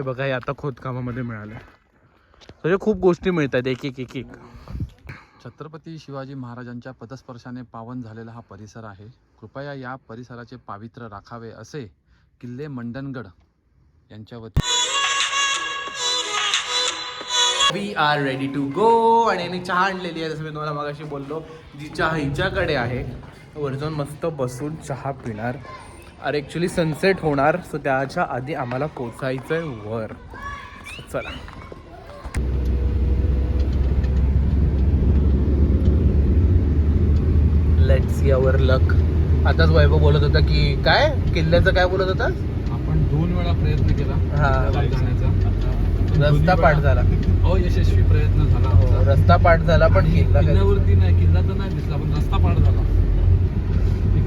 हे बघा हे आता खोदकामामध्ये मिळालं म्हणजे खूप गोष्टी मिळतात एक एक एक एक. छत्रपती शिवाजी महाराजांच्या पदस्पर्शाने पावन झालेला हा परिसर आहे. कृपया या परिसराचे पावित्र्य राखावे असे किल्ले मंडणगड यांच्या वती we are ready to go आणि यांनी चहा आणलेली आहे जसं मी तुम्हाला मगाशी बोललो. जी चहा हिच्याकडे आहे वर जाऊन मस्त बसून चहा पिणार. अरे ॲक्च्युली सनसेट होणार सो त्याच्या आधी आम्हाला पोचायचं आहे वर. चला. लेट्स अवर लक आताच वैभव बोलत होता की काय? किल्ल्याचं काय बोलत होता आपण दोन वेळा प्रयत्न केला. हा. रस्ता पाठ झाला. अयशस्वी प्रयत्न झाला हो. रस्ता पाठ झाला पण किल्ला किल्ल्यावरती नाही किल्ला तर नाही दिसला पण रस्ता पाठ झाला.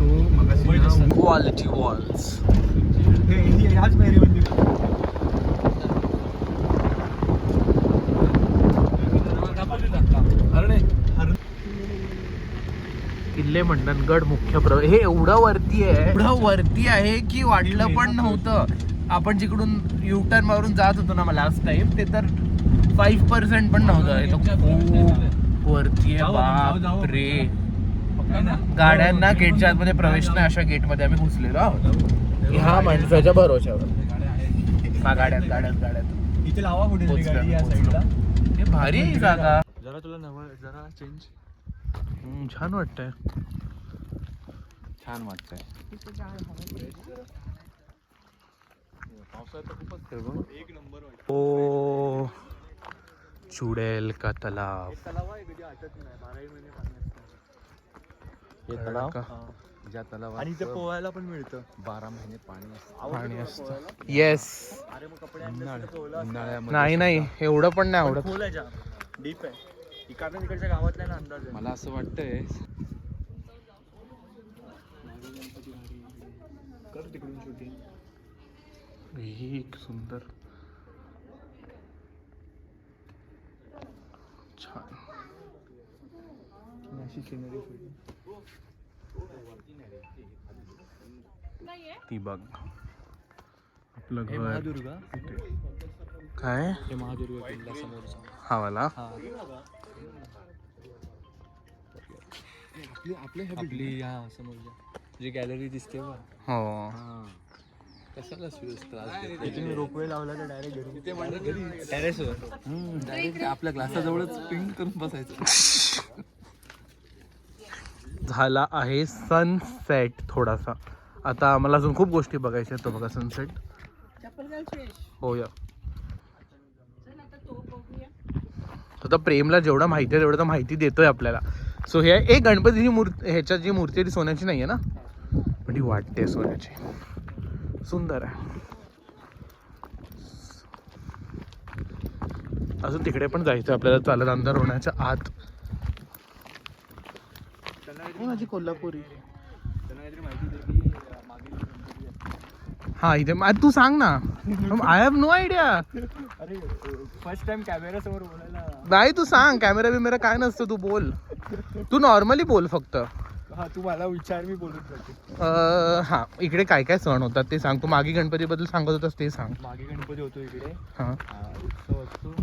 तो क्वालिटी वॉल्स किल्ले मंडणगड मुख्य प्रवेश हे एवढं वरती आहे. एवढं वरती आहे की वाटलं पण नव्हतं. आपण जिकडून युटर्न मारून जात होतो ना लास्ट टाइम ते तर फाईव्ह पर्सेंट पण नव्हतं. हे वरती आहे. बाप रे. गाड्यांना गेटच्या आतमध्ये प्रवेश नाही अशा गेटमध्ये आम्ही घुसलेलो आहोत. ह्या माणसाच्या भरोशावर हा गाड्यात गाड्यात गाड्यात. इथे लावा कुठे पोचलं, गाडी या पोचलं. साईडला हे भारी जागा. जरा तुला नवं जरा चेंज छान वाटतंय. छान वाटतंय. एक नंबर ओ चुडेल का तलाव? तलावा आहे कधी आटत नाही. बाराही महिने हे तलाव? का? ज्या तलावात आणि इथे पोहायला पण मिळतं. बारा महिने पाणी असतं. पाणी असतं? येस. अरे मग कपडे आणले उन्हाळ्या- असते तर पोहला असता. उन्हाळ्यामध्ये नाही नाही. एवढं पण नाही पण आवडत. खोल आहे जाम. डीप आहे. इकडनं तिकडच्या गावातल्या ना अंदाज आहे. मला असं वाटतंय कर तिकडून शूटिंग एक सुंदर छान. अशी सिनरी ती बघ. आपलं घर महादुर्गा. काय? हे महादुर्गा किल्ला समोरचा. हा. वाला आपली आपली आपली हा समोरच्या. जी गॅलरी दिसते बघ. हो. कशाला त्रास रोपवे लावला तर डायरेक्ट घरी ते म्हणजे घरी टेरेसवर डायरेक्ट आपल्या ग्लासाजवळच पिंक करून बसायचं. झाला आहे सनसेट थोडासा. आता आम्हाला अजून खूप गोष्टी बघायच्या आहेत तो बघा सनसेट हो या. आता प्रेमला जेवढं माहिती आहे तेवढं तर माहिती देतोय आपल्याला. सो हे एक गणपतीची मूर्ती ह्याच्यात जी मूर्ती आहे ती सोन्याची नाही आहे ना? पण ती वाटते सोन्याची. सुंदर आहे. अजून तिकडे पण जायचं आपल्याला. चालत अंधार होण्याच्या आत. हे माझी कोल्हापुरी. हा इथे. मा- तू सांग ना. आय हॅव नो आयडिया अरे फर्स्ट टाइम कॅमेरा समोर बोलायला. नाही तू सांग. कॅमेरा बिमेरा काय नसतं तू बोल. तू नॉर्मली बोल फक्त. हा तू मला विचार मी बोलत जाते अं, हा. इकडे काय काय सण होतात ते सांग. तू मागे गणपतीबद्दल सांगत होतास ते सांग. मागे गणपती होतो इकडे. हा. हा, उत्सव असतो.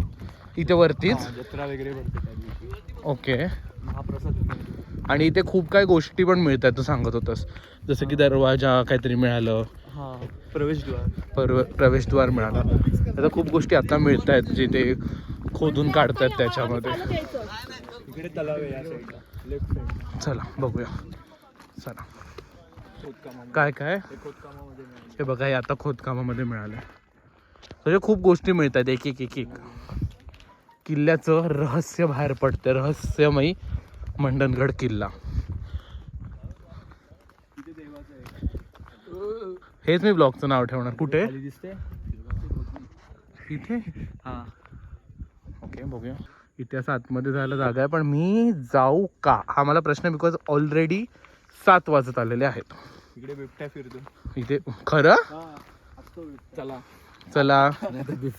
इथे वरतीच? हा, जत्रा वगैरे भरते त्या दिवशी. ओके. महाप्रसाद. आणि इथे खूप काय गोष्टी पण मिळतात तू सांगत होतास. जसं की दरवाजा काहीतरी मिळालं. हा प्रवेशद्वार. परव प्रवेशद्वार मिळालं. आता खूप गोष्टी आता मिळत आहेत जे ते खोदून काढतात त्याच्यामध्ये. इकडे तलाव आहे या साईडला लेफ्ट साईड चला बघूया. चला. काय काय? हे. हे बघा हे आता खोदकामामध्ये मिळालं म्हणजे खूप गोष्टी मिळतात एक एक एक एक. किल्ल्याचं रहस्य बाहेर पडतं रहस्यमयी. मंडणगड किल्ला. हेच मी ब्लॉगचं नाव ठेवणार. कुठे? दिसते. इथे? हा. ओके बघूया. इथे असं आतमध्ये जायला जागा आहे पण मी जाऊ का? हा मला प्रश्न बिकॉज ऑलरेडी सात वाजत आलेले आहेत. इकडे बिबट्या फिरतो. इथे खरं? हा चला. चला.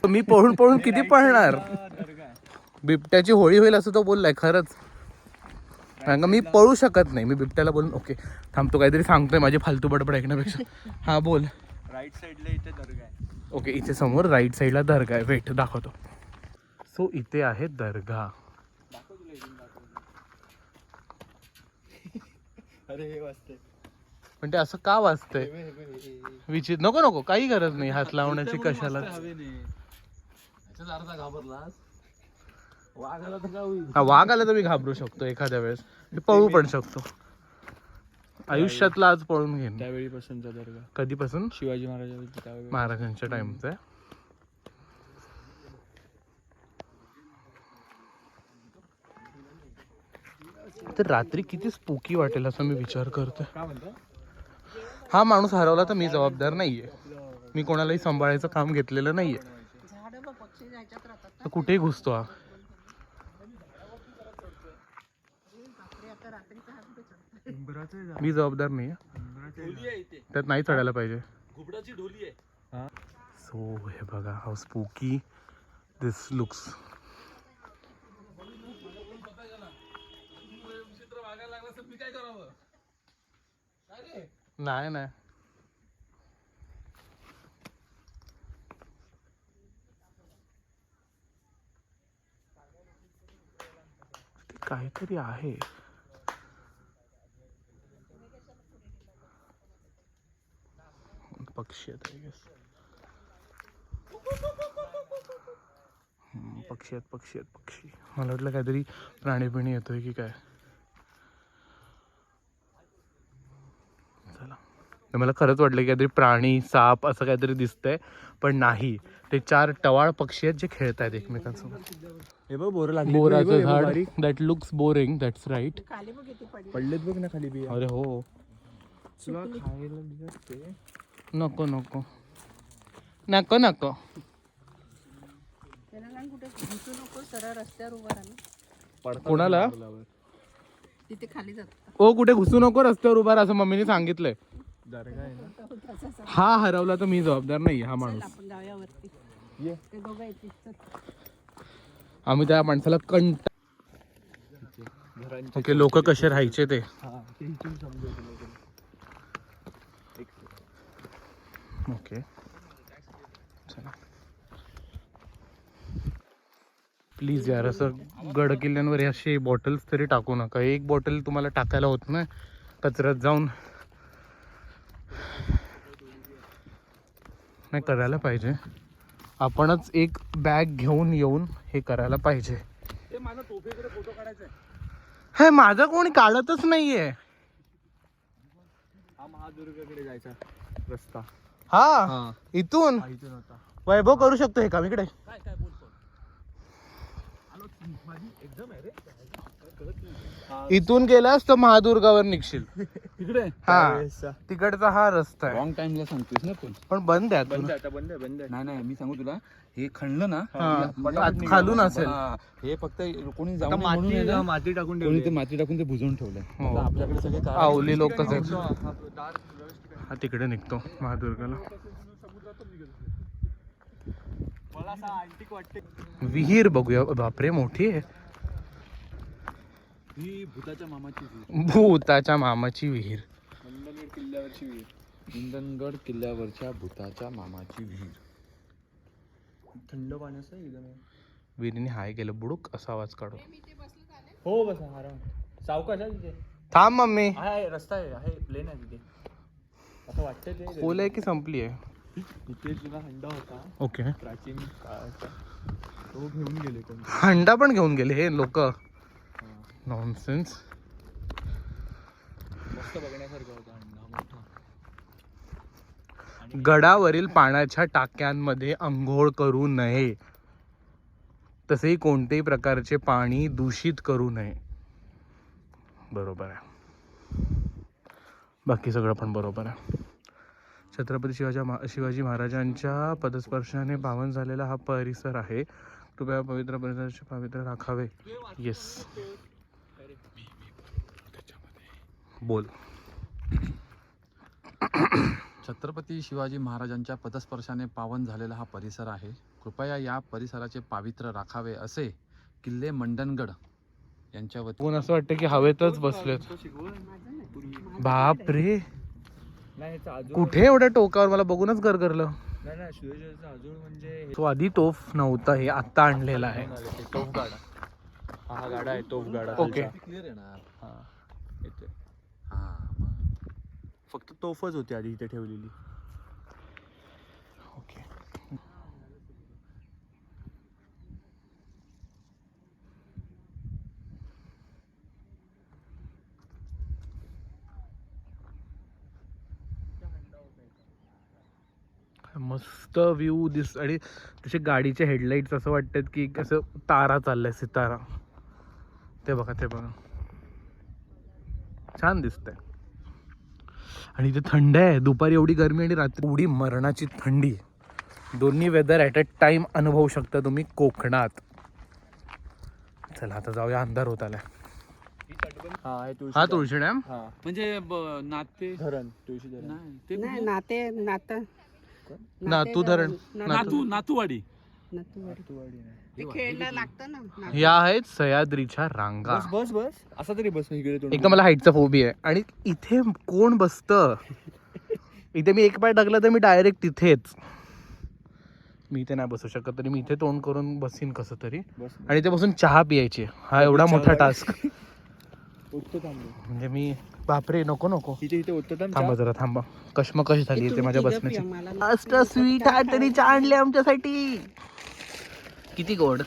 मी पळून पळून किती पळणार. बिबट्याची होळी होईल असं तो बोललाय खरंच. कारण का मी पळू शकत नाही. मी बिबट्याला बोलून ओके थांबतो काहीतरी सांगतोय माझी फालतू बडबड ऐकण्यापेक्षा. हा बोल. राईट साईडला इथे दर्गा आहे. ओके इथे समोर राईट साईडला दर्गा आहे. वेट दाखवतो. सो इथे आहे दर्गा. अरे हे वाजते पण ते असं का वाजतंय? विचित नको नको काही गरज नाही. हात लावण्याची कशाला ह्याच्यात अर्धा घाबरलास? वाघ आला तर काय होईल हा वाघ आला तर मी घाबरू शकतो एखाद्या वेळेस. मी पळू पण शकतो. आयुष्यातला आज पळून घेईन. त्यावेळी पासूनचा दर्गा कधीपासून? शिवाजी महाराजांचा त्यावेळी. महाराजांच्या टाइमचा तर रात्री किती स्पूकी वाटेल असं मी विचार करतोय. हा माणूस हरवला तर मी जबाबदार नाहीये. मी कोणालाही सांभाळायचं काम घेतलेलं नाहीये. कुठेही घुसतो हा बापरे आता रात्रीचा हा कुठे चढतो उंबराचं मी जबाबदार नाही त्यात नाही चढायला पाहिजे. घुबडाची ढोली आहे. सो हे बघा हाऊ स्पूकी दिस लुक्स नाही नाही. ते काहीतरी आहे. पक्षी आहेत I guess. हम्म, पक्षी आहेत पक्षी आहेत पक्षी. मला वाटलं काहीतरी प्राणी पिणी येतोय की काय. चला. तर मला खरंच वाटलं की काहीतरी प्राणी साप असं काहीतरी दिसतंय पण नाही. ते चार टवाळ पक्षी आहेत जे खेळत आहेत एकमेकांसोबत. हे बघ बोर लागले. बोराचं झाड that looks boring that's right खाली बघ किती पडली. पडलेत बघ ना खाली बिया. अरे हो. तुला खायला नको नको. नको नको. त्याला सांग कुठे घुसू नको सरळ रस्त्यावर उभा राहा कोणाला? तिथे खाली जात. ओ कुठे घुसू नको रस्त्यावर उभा असं मम्मीने सांगितलंय. हा हरवला तर मी जबाबदार नाही हा चल माणूस. आम्ही त्या माणसाला कंट ओके लोक कसे राहायचे ते? ओके प्लीज यार असं गड किल्ल्यांवर हे असे बॉटल्स तरी टाकू नका. एक बॉटल तुम्हाला टाकायला होत नाही. कचऱ्यात जाऊन. नाही करायला पाहिजे. आपणच एक बॅग घेऊन येऊन हे करायला पाहिजे. हे माझं कोणी काढतच नाहीये. हा महादुर्गाकडे जायचा रस्ता. हा हा. इथून? इथून होता. वैभव करू शकतो हे काम इकडे. काय काय बोलतो माझी एक्झाम आहे रे. इथून गेलास तर महादुर्गावर निघशील. तिकडे हा तिकडचा हा रस्ता आहे. रॉंग टाइमला सांगतोस ना पण पण बंद आहे बंद. आहे आता बंद आहे बंद आहे. नाही नाही मी सांगू तुला. हे खणलं ना हा, म्हणजे आत खालून असेल. हा, हे फक्त कोणी आता जाऊन म्हणून आहे माती ना, माती टाकून कोणी ते ठेवली माती टाकून ते बुजवून ठेवलंय. हो. आता आपल्याकडे सगळे कार- आवली लोक आहेत हा, हा, दार. हा तिकडे निघतो महादुर्गाला. मला असं आंटिक वाटते विहीर बघूया. बापरे मोठी आहे. ही भूताच्या मामाची विहीर. भूताच्या मामाची विहीर किल्ल्यावरची विहीर इंधनगड किल्ल्यावरच्या भूताच्या मामाची विहीर. थंड पाण्याचं आहे एकदम. विहिरीने हाय केलं. बुडूक असा आवाज काढू. हो बस आराम. सावकाश आहे तिथे. थांब मम्मी. रस्ता आहे आहे प्लेन आहे तिथे. वाटतं ते आहे की संपली आहे? तिथे जुना हंडा होता. ओके. प्राचीन काळाचा. तो घेऊन गेले कोण? हंडा पण घेऊन गेले हे लोक. नॉनसेन्स मस्त बघण्यासारखं होता हंडा मोठा. गडावरील पाण्याच्या टाक्यांमध्ये आंघोळ करू नये. तसेही कोणत्याही प्रकारचे पाणी दूषित करू नये. बरोबर आहे. बाकी सगळं पण बरोबर आहे. छत्रपती शिवाजी महा शिवाजी महाराजांच्या पदस्पर्शाने पावन झालेला हा परिसर आहे. कृपया पवित्र परिसराचे पवित्र राखावे. येस बोल. छत्रपती शिवाजी महाराजांच्या पदस्पर्शाने पावन झालेला हा परिसर आहे. कृपया या परिसराचे पावित्र्य राखावे असे किल्ले मंडणगड यांच्या कोण असं वाटतं की हवेतच बसलेत? बाप रे. नाही ह्याचा अजून कुठे एवढ्या टोकावर? मला बघूनच गरगरलं. नाही नाही शिवाजीचा अजून म्हणजे तो आधी तोफ नव्हता हे आत्ता आणलेला आहे. तोफ गाडा. हा गाडा आहे तोफ गाडा. ओके. हा. हा फक्त तोफच होती आधी इथे ठेवलेली ओके मस्त व्ह्यू दिस आणि तसे गाडीचे हेडलाईट्स असं वाटतात की कसं तारा चाललाय सितारा. ते बघा ते बघा. छान दिसतंय. आणि इथे थंड आहे. दुपारी एवढी गरमी आणि रात्री एवढी मरणाची थंडी दोन्ही वेदर ॲट अ टाइम अनुभवू शकता तुम्ही कोकणात. चला आता जाऊया. अंधार होत आलाय. हा तुळशी हा धरण. तुळशी डॅम हा. म्हणजे नाते? धरण. तुळशी धरण. नाही ते नाही कुठलं? नाते नातं. नातू धरण. नातू. नातूवाडी. लागतं ना. ह्या आहेत सह्याद्रीच्या रांगा. बस बस बस. असा तरी बस इकडे तोंड एक तर मला हाईटचा फोबी आहे. आणि इथे कोण बसतं? इथे मी एक पाय टाकला तर मी डायरेक्ट तिथेच. मी इथे नाही बसू शकत तरी मी इथे तोंड करून बसीन कसं तरी. बस आणि इथे बसून चहा पियायची हा एवढा मोठा? टास्क उठतो म्हणजे मी बापरे नको नको. थांब जरा थांबा. कशमकश झाली हे इथे माझ्या बसण्याची. मस्त स्वीट चहा आणले आमच्यासाठी. किती गोड.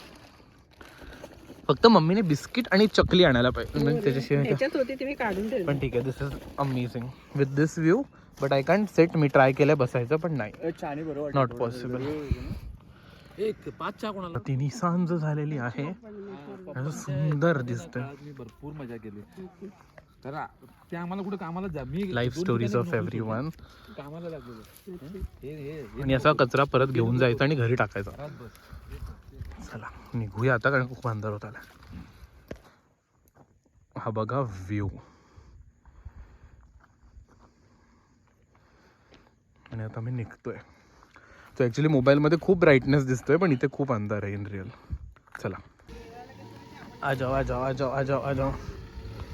फक्त मम्मीने बिस्किट आणि चकली आणायला पाहिजे. म्हणजे त्याच्याशिवाय पण ठीक आहे this is amazing with this view but I can't set me try केलंय बसायचं पण नाही. छान बरं वाटतं Not थोडं. possible. वेगळं होतं ना. एक पाच चहा कोणाला? तिन्ही सांज झालेली आहे. सुंदर मी भरपूर मजा केली. आ- ते आम्हाला कुठे कामाला जा मी life stories of every one. कामाला लागलेलो. आणि असा कचरा परत घेऊन जायचा आणि घरी टाकायचा. चला निघूया आता कारण खूप अंधार होत आला हा बघा व्ह्यू आणि आता मी निघतोय. तो ॲक्च्युली मोबाईलमध्ये खूप ब्राईटनेस दिसतोय पण इथे खूप अंधार आहे इन रिअल चला. आ जाओ आ जाओ आ जाओ आ जाओ आ जाओ.